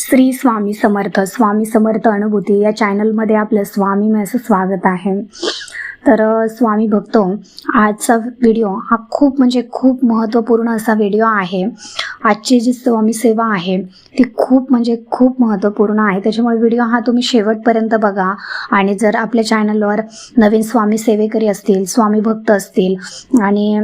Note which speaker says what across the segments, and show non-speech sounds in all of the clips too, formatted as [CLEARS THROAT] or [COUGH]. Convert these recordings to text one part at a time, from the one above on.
Speaker 1: श्री स्वामी समर्थ स्वामी समर्थ अनुभूती या चॅनलमध्ये आपलं स्वामी असं स्वागत आहे. तर स्वामी भक्तो आजचा व्हिडिओ हा खूप म्हणजे खूप महत्त्वपूर्ण असा व्हिडिओ आहे. आजची जी स्वामी सेवा आहे ती खूप म्हणजे खूप महत्त्वपूर्ण आहे. त्याच्यामुळे व्हिडिओ हा तुम्ही शेवटपर्यंत बघा. आणि जर आपल्या चॅनलवर नवीन स्वामी सेवेकरी असतील स्वामी भक्त असतील आणि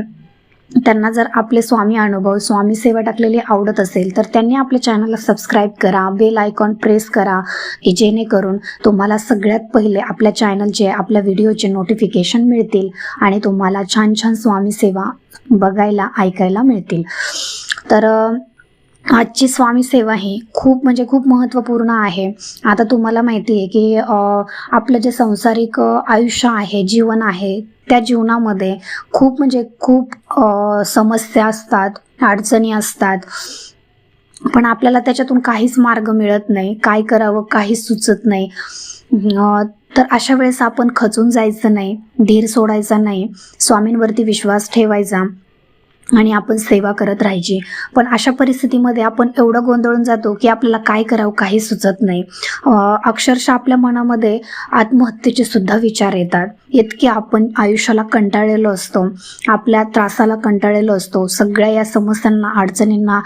Speaker 1: त्यांना जर आपले स्वामी अनुभव स्वामी सेवा टाकलेली आवडत असेल तर त्यांनी आपल्या चॅनलला सबस्क्राईब करा बेल आयकॉन प्रेस करा की जेणेकरून तुम्हाला सगळ्यात पहिले आपल्या चॅनलचे आपल्या व्हिडिओचे नोटिफिकेशन मिळतील आणि तुम्हाला छान छान स्वामी सेवा बघायला ऐकायला मिळतील. तर आजची स्वामी सेवा ही खूप म्हणजे खूप महत्त्वपूर्ण आहे. आता तुम्हाला माहिती आहे की आपलं जे संसारिक आयुष्य आहे जीवन आहे त्या जीवनामध्ये खूप म्हणजे खूप समस्या असतात अडचणी असतात. पण आपल्याला त्याच्यातून काहीच मार्ग मिळत नाही. काय करावं काहीच सुचत नाही. तर अशा वेळेस आपण खचून जायचं नाही धीर सोडायचा नाही. स्वामींवरती विश्वास ठेवायचा. आणि आपण सेवा करत राहायची. पण अशा परिस्थितीमध्ये आपण एवढं गोंधळून जातो की आपल्याला काय करावं काही सुचत नाही. अक्षरशः आपल्या मनामध्ये आत्महत्येचे सुद्धा विचार येतात. इतके आपण आयुष्याला कंटाळलेलो असतो. आपल्या त्रासाला कंटाळलेलो असतो. सगळ्या या समस्यांना अडचणींना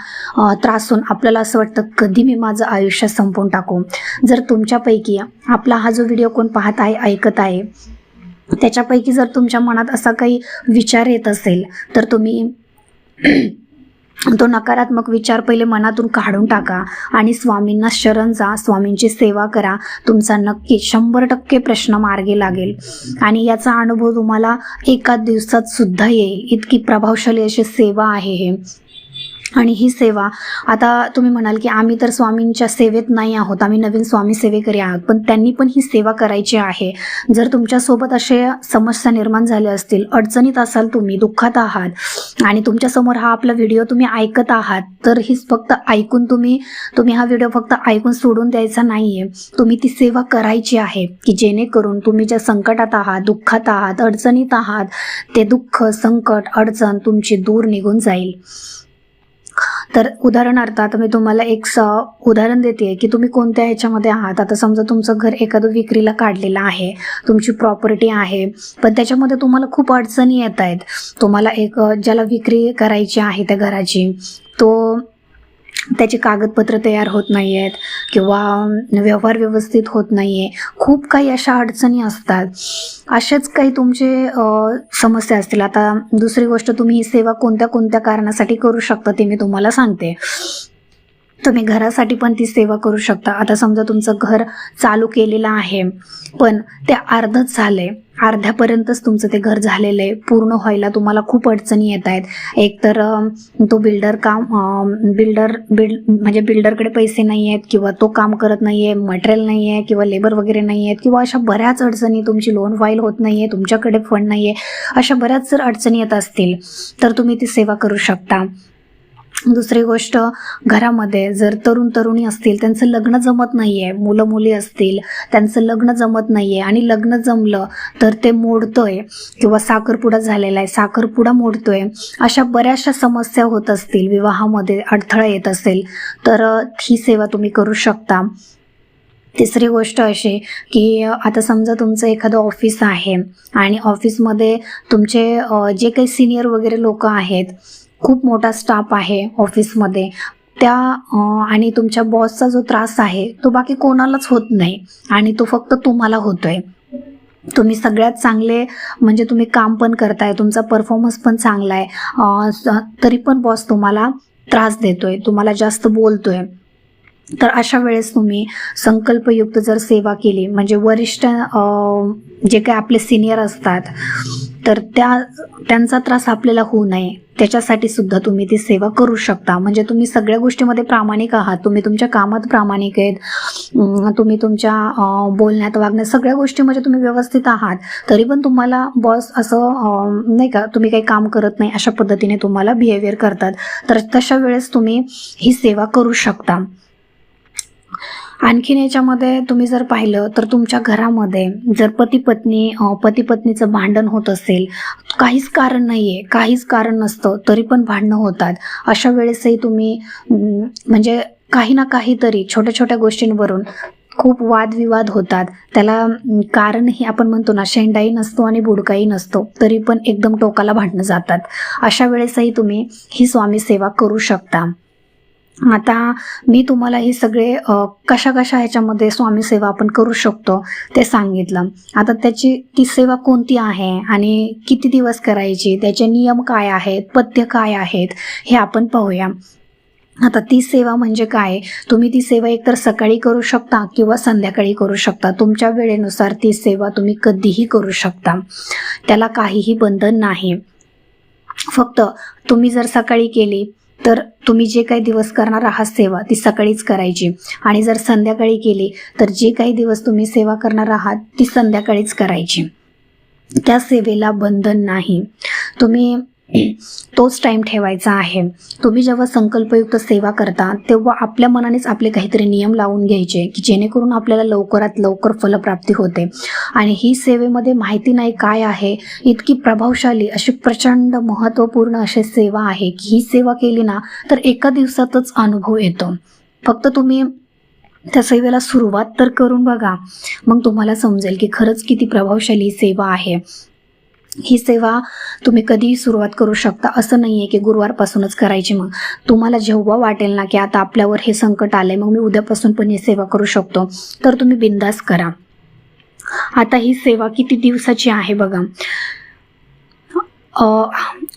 Speaker 1: त्रासून आपल्याला असं वाटतं कधी मी माझं आयुष्य संपवून टाकू? जर तुमच्यापैकी आपला हा जो व्हिडिओ कोण पाहत आहे ऐकत आहे त्याच्यापैकी जर तुमच्या मनात असा काही विचार येत असेल तर तुम्ही [CLEARS THROAT] तो नकारात्मक विचार पहिले मनातून काढून टाका आणि स्वामींना शरण जा स्वामींची सेवा करा. तुमचा नक्की शंभर टक्के प्रश्न मार्गी लागेल. आणि याचा अनुभव तुम्हाला एका दिवसात सुद्धा येईल. इतकी प्रभावशाली अशी सेवा आहे हे. आणि ही सेवा. आता तुम्ही म्हणाल की आम्ही तर स्वामींच्या सेवेत नाही आहोत आम्ही नवीन स्वामी सेवेकरी आहोत पण त्यांनी पण ही सेवा करायची आहे. जर तुमच्यासोबत असे समस्या निर्माण झाल्या असतील अडचणीत असाल तुम्ही दुःखात आहात आणि तुमच्यासमोर हा आपला व्हिडिओ तुम्ही ऐकत आहात तर ही फक्त ऐकून तुम्ही तुम्ही हा व्हिडिओ फक्त ऐकून सोडून द्यायचा नाही आहे तुम्ही ती सेवा करायची आहे की जेणेकरून तुम्ही ज्या संकटात आहात दुःखात आहात अडचणीत आहात ते दुःख संकट अडचण तुमची दूर निघून जाईल. तर उदाहरणार्थ आता मी तुम्हाला एक स उदाहरण देते की तुम्ही कोणत्या ह्याच्यामध्ये आहात? आता समजा तुमचं घर एखादं विक्रीला काढलेलं आहे तुमची प्रॉपर्टी आहे पण त्याच्यामध्ये तुम्हाला खूप अडचणी येत आहेत. तुम्हाला एक ज्याला विक्री करायची आहे त्या घराची तो त्याचे कागदपत्र तयार होत नाही आहेत किंवा व्यवहार व्यवस्थित होत नाही आहे खूप काही अशा अडचणी असतात. अशाच काही तुमचे समस्या असतील. आता दुसरी गोष्ट तुम्ही ही सेवा कोणत्या कोणत्या कारणासाठी करू शकता ते मी तुम्हाला सांगते. तुम्ही घरासाठी पण ती सेवा करू शकता. आता समजा तुमचं घर चालू केलेलं आहे पण ते अर्धच झालंय. अर्ध्यापर्यंतच तुमचं ते घर झालेलं आहे. पूर्ण व्हायला तुम्हाला खूप अडचणी येत आहेत. एक तर तो बिल्डर काम बिल्डर बिल्ड म्हणजे बिल्डरकडे पैसे नाही आहेत किंवा तो काम करत नाही आहे मटेरियल नाही आहे किंवा लेबर वगैरे नाही आहेत किंवा अशा बऱ्याच अडचणी तुमची लोन फाईल होत नाही आहे तुमच्याकडे फंड नाही आहे अशा बऱ्याच जर अडचणी येत असतील तर तुम्ही ती सेवा करू शकता. दुसरी गोष्ट घरामध्ये जर तरुण तरुणी असतील त्यांचं लग्न जमत नाही आहे मुलं मुली असतील त्यांचं लग्न जमत नाही आहे आणि लग्न जमलं तर ते मोडतोय किंवा साखरपुडा झालेला आहे साखरपुडा मोडतोय अशा बऱ्याचशा समस्या होत असतील विवाहामध्ये अडथळा येत असेल तर ही सेवा तुम्ही करू शकता. तिसरी गोष्ट अशी की आता समजा तुमचं एखादं ऑफिस आहे आणि ऑफिसमध्ये तुमचे जे काही सिनियर वगैरे लोक आहेत खूप मोठा स्टाफ आहे ऑफिसमध्ये त्या आणि तुमच्या बॉसचा जो त्रास आहे तो बाकी कोणालाच होत नाही. आणि तो फक्त तुम्हाला होतोय. तुम्ही सगळ्यात चांगले म्हणजे तुम्ही काम पण करताय तुमचा परफॉर्मन्स पण चांगला आहे तरी पण बॉस तुम्हाला त्रास देतोय तुम्हाला जास्त बोलतोय. तर अशा वेळेस तुम्ही संकल्पयुक्त जर सेवा केली म्हणजे वरिष्ठ जे काही आपले सिनियर असतात तर त्या त्यांचा त्रास आपल्याला होऊ नये. त्याच्यासाठी सुद्धा तुम्ही ती सेवा करू शकता. म्हणजे तुम्ही सगळ्या गोष्टीमध्ये प्रामाणिक आहात. तुम्ही तुमच्या कामात प्रामाणिक आहेत. तुम्ही तुमच्या बोलण्यात वागण्यात सगळ्या गोष्टी म्हणजे तुम्ही व्यवस्थित आहात. तरी पण तुम्हाला बॉस असं नाही का तुम्ही काही काम करत नाही अशा पद्धतीने तुम्हाला बिहेवियर करतात. तर तशा वेळेस तुम्ही ही सेवा करू शकता. आणखीन याच्यामध्ये तुम्ही जर पाहिलं तर तुमच्या घरामध्ये जर पती पत्नी पती पत्नीचं भांडण होत असेल काहीच कारण नाही आहे काहीच कारण नसतं तरी पण भांडणं होतात. अशा वेळेसही तुम्ही म्हणजे काही ना काहीतरी छोट्या छोट्या गोष्टींवरून खूप वादविवाद होतात. त्याला कारणही आपण म्हणतो ना शेंडाही नसतो आणि बुडकाही नसतो तरी पण एकदम टोकाला भांडणं जातात. अशा वेळेसही तुम्ही ही स्वामी सेवा करू शकता. आता मी तुम्हाला हे सगळे कशा कशा ह्याच्यामध्ये स्वामी सेवा आपण करू शकतो ते सांगितलं. आता त्याची ती सेवा कोणती आहे आणि किती दिवस करायची त्याचे नियम काय आहेत पथ्य काय आहेत हे आपण पाहूया. आता ती सेवा म्हणजे काय? तुम्ही ती सेवा एकतर सकाळी करू शकता किंवा संध्याकाळी करू शकता. तुमच्या वेळेनुसार ती सेवा तुम्ही कधीही करू शकता. त्याला काहीही बंधन नाही. फक्त तुम्ही जर सकाळी केली तर तुम्ही जे काही दिवस करणार आहात सेवा ती सकाळीच करायची. आणि जर संध्याकाळी केली तर जे काही दिवस तुम्ही सेवा करणार आहात ती संध्याकाळीच करायची. त्या सेवेला बंधन नाही. तुम्ही तोच टाईम ठेवायचा आहे. तुम्ही जेव्हा संकल्पयुक्त सेवा करता तेव्हा आपल्या मनानेच आपले काहीतरी नियम लावून घ्यायचे की जेणेकरून आपल्याला लवकरात लवकर फलप्राप्ती होते. आणि ही सेवेमध्ये माहिती नाही काय आहे इतकी प्रभावशाली अशी प्रचंड महत्त्वपूर्ण अशी सेवा आहे की ही सेवा केली ना तर एका दिवसातच अनुभव येतो. फक्त तुम्ही त्या सेवेला सुरुवात तर करून बघा. मग तुम्हाला समजेल की खरंच किती प्रभावशाली सेवा आहे. ही सेवा तुम्ही कधीही सुरुवात करू शकता. असं नाही आहे की गुरुवारपासूनच करायची मग. तुम्हाला जेव्हा वाटेल ना की आता आपल्यावर हे संकट आलंय मग मी उद्यापासून पण ही सेवा करू शकतो. तर तुम्ही बिंदास करा. आता ही सेवा किती दिवसाची आहे बघा.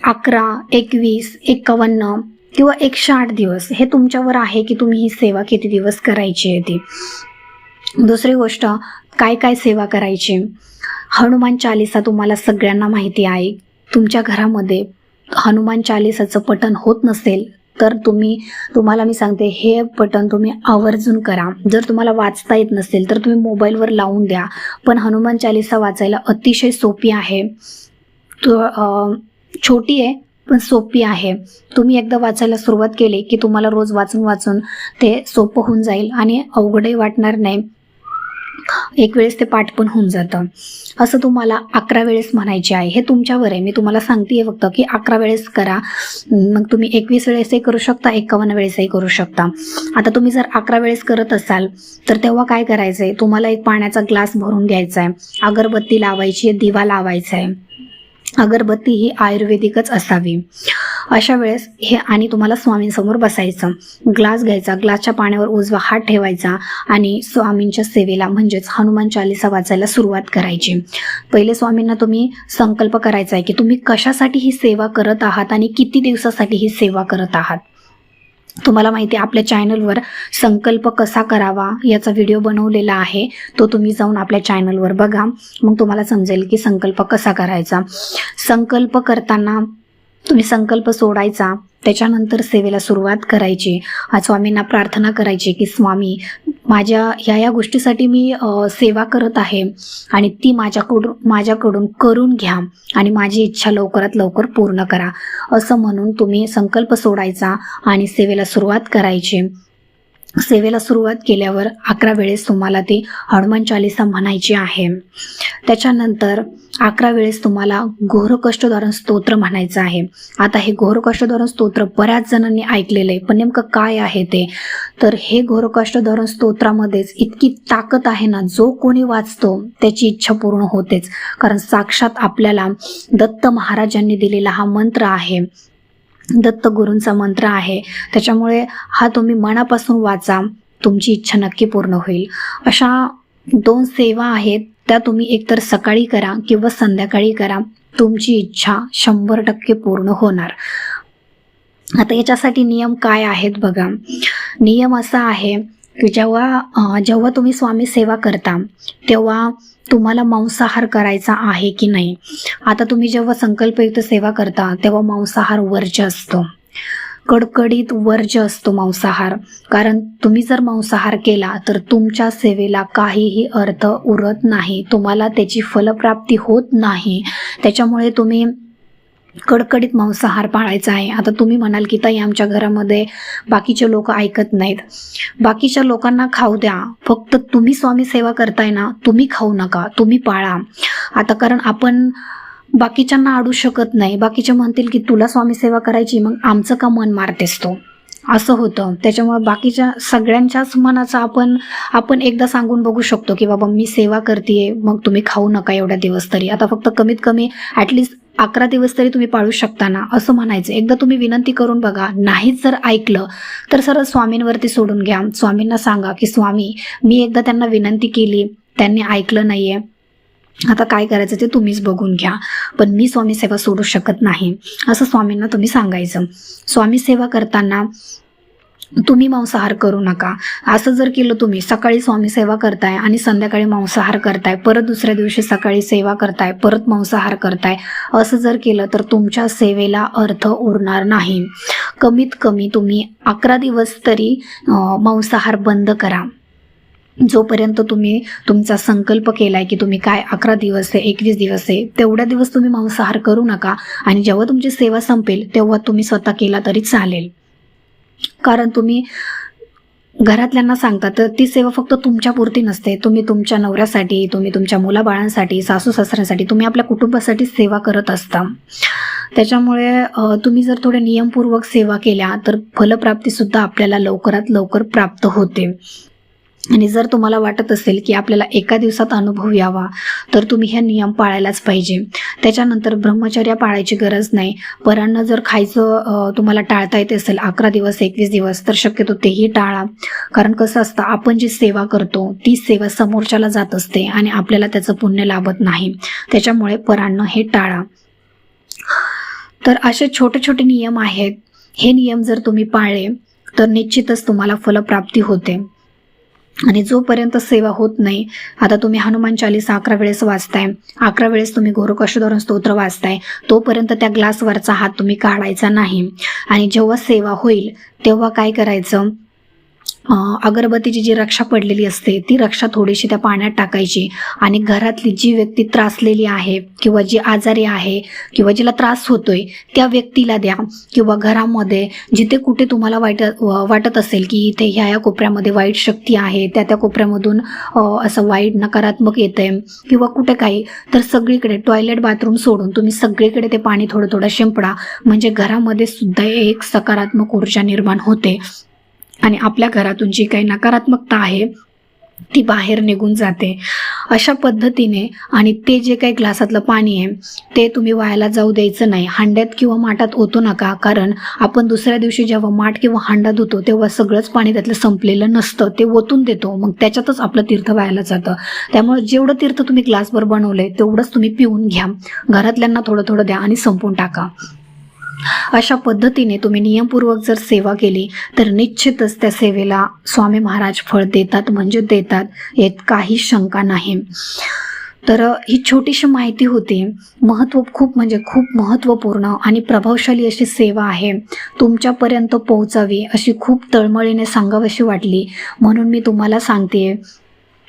Speaker 1: अकरा एकवीस एकावन्न किंवा एकशे आठ दिवस. हे तुमच्यावर आहे की तुम्ही ही सेवा किती दिवस करायची आहे ती? दुसरी गोष्ट काय काय सेवा करायची? हनुमान चालिसा तुम्हाला सगळ्यांना माहिती आहे. तुमच्या घरामध्ये हनुमान चालिसाचं पठण होत नसेल तर तुम्ही तुम्हाला मी सांगते हे पठण तुम्ही आवर्जून करा. जर तुम्हाला वाचता येत नसेल तर तुम्ही मोबाईलवर लावून द्या. पण हनुमान चालिसा वाचायला अतिशय सोपी आहे. तो छोटी आहे पण सोपी आहे. तुम्ही एकदा वाचायला सुरुवात केली की तुम्हाला रोज वाचून वाचून ते सोपं होऊन जाईल आणि अवघडही वाटणार नाही. एक वेळेस ते पाठ पण होऊन जातं. असं तुम्हाला अकरा वेळेस म्हणायचे आहे. हे तुमच्यावर आहे. मी तुम्हाला सांगते फक्त की अकरा वेळेस करा. मग तुम्ही एकवीस वेळेसही करू शकता एकावन्न वेळेसही करू शकता. आता तुम्ही जर अकरा वेळेस करत असाल तर तेव्हा काय करायचं आहे तुम्हाला एक पाण्याचा ग्लास भरून घ्यायचा आहे अगरबत्ती लावायची आहे दिवा लावायचा आहे अगरबत्ती ही आयुर्वेदिकच असावी. अशा वेळेस हे आणि तुम्हाला स्वामींसमोर बसायचं. ग्लास घ्यायचा ग्लासच्या पाण्यावर उजवा हात ठेवायचा आणि स्वामींच्या सेवेला म्हणजेच हनुमान चालिसा वाचायला सुरुवात करायची. पहिले स्वामींना तुम्ही संकल्प करायचा आहे की तुम्ही कशासाठी ही सेवा करत आहात आणि किती दिवसासाठी ही सेवा करत आहात. तुम्हाला माहिती आहे आपल्या चॅनलवर संकल्प कसा करावा याचा व्हिडिओ बनवलेला आहे. तो तुम्ही जाऊन आपल्या चॅनलवर बघा. मग तुम्हाला समजेल की संकल्प कसा करायचा. संकल्प करताना तुम्ही संकल्प सोडायचा त्याच्यानंतर सेवेला सुरुवात करायची. आज स्वामींना प्रार्थना करायची की स्वामी माझ्या ह्या या गोष्टीसाठी मी सेवा करत आहे आणि ती माझ्याकडून माझ्याकडून करून घ्या आणि माझी इच्छा लवकरात लवकर पूर्ण करा. असं म्हणून तुम्ही संकल्प सोडायचा आणि सेवेला सुरुवात करायची. सेवेला सुरुवात केल्यावर अकरा वेळेस तुम्हाला ती हनुमान चालिसा म्हणायची आहे. त्याच्यानंतर अकरा वेळेस तुम्हाला घोरकष्टधारण स्तोत्र म्हणायचं आहे. आता हे घोरकष्टधारण स्तोत्र बऱ्याच जणांनी ऐकलेलं आहे पण नेमकं काय आहे ते? तर हे घोरकष्टधारण स्तोत्रामध्येच इतकी ताकद आहे ना जो कोणी वाचतो त्याची इच्छा पूर्ण होतेच. कारण साक्षात आपल्याला दत्त महाराजांनी दिलेला हा मंत्र आहे दत्तगुरूंचा मंत्र आहे. त्याच्यामुळे हा तुम्ही मनापासून वाचा. तुमची इच्छा नक्की पूर्ण होईल. अशा दोन सेवा आहेत. त्या तुम्ही एकतर सकाळी करा किंवा संध्याकाळी करा. तुमची इच्छा शंभर टक्के पूर्ण होणार. आता याच्यासाठी नियम काय आहेत बघा. नियम असा आहे की जेव्हा जेव्हा तुम्ही स्वामी सेवा करता तेव्हा तुम्हाला मांसाहार करायचा आहे की नाही? आता तुम्ही जेव्हा संकल्पयुक्त सेवा करता तेव्हा मांसाहार वर्ज्य असतो. कडकडीत वर्ज्य असतो मांसाहार. कारण तुम्ही जर मांसाहार केला तर तुमच्या सेवेला काहीही अर्थ उरत नाही. तुम्हाला त्याची फलप्राप्ती होत नाही. त्याच्यामुळे तुम्ही कडकडीत मांसाहार पाळायचा आहे. आता तुम्ही म्हणाल की ताई आमच्या घरामध्ये बाकीचे लोक ऐकत नाहीत. बाकीच्या लोकांना खाऊ द्या. फक्त तुम्ही स्वामी सेवा करताय ना तुम्ही खाऊ नका तुम्ही पाळा. आता कारण आपण बाकीच्यांना अडू शकत नाही. बाकीचे म्हणतील की तुला स्वामी सेवा करायची मग आमचं का मन मारतेस तो? असं होतं. त्याच्यामुळे बाकीच्या सगळ्यांच्याच मनाचं आपण आपण एकदा सांगून बघू शकतो की बाबा मी सेवा करते मग तुम्ही खाऊ नका एवढ्या दिवस तरी. आता फक्त कमीत कमी ॲटलिस्ट अकरा दिवस तरी तुम्ही पाळू शकता ना असं म्हणायचं. एकदा तुम्ही विनंती करून बघा नाहीच जर ऐकलं तर सरळ स्वामींवरती सोडून घ्या. स्वामींना सांगा की स्वामी मी एकदा त्यांना विनंती केली त्यांनी ऐकलं नाही आहे आता काय करायचं ते तुम्हीच बघून घ्या. पण मी स्वामी सेवा सोडू शकत नाही. असं स्वामींना तुम्ही सांगायचं. स्वामी सेवा करताना तुम्ही मांसाहार करू नका. असं जर केलं तुम्ही सकाळी स्वामी सेवा करताय आणि संध्याकाळी मांसाहार करताय परत दुसऱ्या दिवशी सकाळी सेवा करताय परत मांसाहार करताय असं जर केलं तर तुमच्या सेवेला अर्थ उरणार नाही. कमीत कमी तुम्ही अकरा दिवस तरी मांसाहार बंद करा. जोपर्यंत तुम्ही तुमचा संकल्प केला आहे की तुम्ही काय अकरा दिवस आहे एकवीस दिवस आहे तेवढ्या दिवस तुम्ही मांसाहार करू नका. आणि जेव्हा तुमची सेवा संपेल तेव्हा तुम्ही स्वतः केला तरी चालेल. कारण तुम्ही घरातल्यांना सांगता तर ती सेवा फक्त तुमच्यापुरती नसते. तुम्ही तुमच्या नवऱ्यासाठी तुम्ही तुमच्या मुलाबाळांसाठी सासू सासऱ्यांसाठी तुम्ही आपल्या कुटुंबासाठी सेवा करत असता. त्याच्यामुळे तुम्ही जर थोड्या नियमपूर्वक सेवा केल्या तर फलप्राप्तीसुद्धा आपल्याला लवकरात लवकर प्राप्त होते. आणि जर तुम्हाला वाटत असेल की आपल्याला एका दिवसात अनुभव यावा तर तुम्ही हे नियम पाळायलाच पाहिजे. त्याच्यानंतर ब्रह्मचर्य पाळायची गरज नाही. परांना जर खायचं तुम्हाला टाळता येत असेल अकरा दिवस एकवीस दिवस तर शक्यतो तेही टाळा. कारण कसं असतं आपण जी सेवा करतो ती सेवा समोरच्याला जात असते आणि आपल्याला त्याचं पुण्य लाभत नाही. त्याच्यामुळे परांना हे टाळा. तर असे छोटे छोटे नियम आहेत. हे नियम जर तुम्ही पाळले तर निश्चितच तुम्हाला फलप्राप्ती होते. आणि जोपर्यंत सेवा होत नाही आता तुम्ही हनुमान चालीसा अकरा वेळेस वाचताय. अकरा वेळेस तुम्ही गोरकशोधरण स्तोत्र वाचताय. तोपर्यंत त्या ग्लासवरचा हात तुम्ही काढायचा नाही. आणि जेव्हा सेवा होईल तेव्हा काय करायचं? अगरबत्तीची जी रक्षा पडलेली असते ती रक्षा थोडीशी त्या पाण्यात टाकायची आणि घरातली जी व्यक्ती त्रासलेली आहे किंवा जी आजारी आहे किंवा जिला त्रास होतोय त्या व्यक्तीला द्या किंवा घरामध्ये जिथे कुठे तुम्हाला वाईट वाटत असेल की इथे ह्या या कोपऱ्यामध्ये वाईट शक्ती आहे त्या त्या कोपऱ्यामधून असं वाईट नकारात्मक येतंय किंवा कुठे काही तर सगळीकडे टॉयलेट बाथरूम सोडून तुम्ही सगळीकडे ते पाणी थोडं थोडं शिंपडा. म्हणजे घरामध्ये सुद्धा एक सकारात्मक ऊर्जा निर्माण होते. आणि आपल्या घरातून जी काही नकारात्मकता आहे ती बाहेर निघून जाते. अशा पद्धतीने आणि ते जे काही ग्लासातलं पाणी आहे ते तुम्ही वायाला जाऊ द्यायचं नाही. हांड्यात किंवा माठात ओतू नका कारण आपण दुसऱ्या दिवशी जेव्हा माठ किंवा हांडा धुतो तेव्हा सगळंच पाणी त्यातलं संपलेलं नसतं. ते ओतून देतो मग त्याच्यातच आपलं तीर्थ वायाला जातं. त्यामुळे जेवढं तीर्थ तुम्ही ग्लासभर बनवलंय तेवढंच तुम्ही पिऊन घ्या. घरातल्यांना थोडं थोडं द्या आणि संपून टाका. अशा पद्धतीने तुम्ही नियमपूर्वक जर सेवा केली तर निश्चितच त्या सेवेला स्वामी महाराज फळ देतात म्हणजे देतात यात काही शंका नाही. तर ही छोटीशी माहिती होती. महत्त्व खूप म्हणजे खूप महत्त्वपूर्ण आणि प्रभावशाली अशी सेवा आहे. तुमच्यापर्यंत पोहोचावी अशी खूप तळमळीने सांगावीशी वाटली. म्हणून मी तुम्हाला सांगते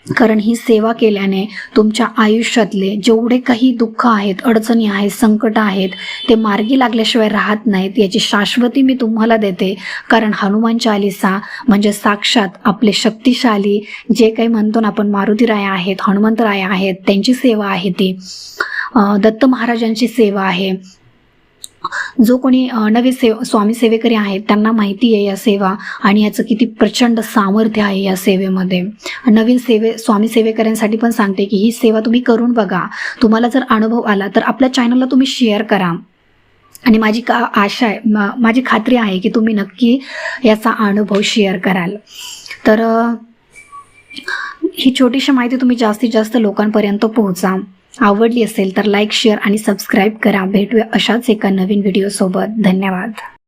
Speaker 1: कारण ही सेवा केल्याने तुमच्या आयुष्यातले जेवढे काही दुःख आहेत अडचणी आहेत संकट आहेत ते मार्गी लागल्याशिवाय राहत नाहीत याची शाश्वती मी तुम्हाला देते. कारण हनुमान चालिसा म्हणजे साक्षात आपले शक्तिशाली जे काही म्हणतो ना आपण मारुतीराय आहेत हनुमंतराय आहेत त्यांची सेवा आहे ती. दत्त महाराजांची सेवा आहे. जो कोणी नवे सेव स्वामी सेवेकरी आहेत त्यांना माहिती आहे या सेवा आणि याचं किती प्रचंड सामर्थ्य आहे या सेवेमध्ये. नवीन सेवे स्वामी सेवेकऱ्यांसाठी पण सांगते की ही सेवा तुम्ही करून बघा. तुम्हाला जर अनुभव आला तर आपल्या चॅनलला तुम्ही शेअर करा. आणि माझी का आशा आहे मा- माझी खात्री आहे की तुम्ही नक्की याचा अनुभव शेअर कराल. तर ही छोटीशी माहिती तुम्ही जास्तीत जास्त लोकांपर्यंत पोहोचा. आवडली असेल तर लाईक शेअर आणि सबस्क्राईब करा. भेटूया अशाच एका नवीन व्हिडिओसोबत धन्यवाद.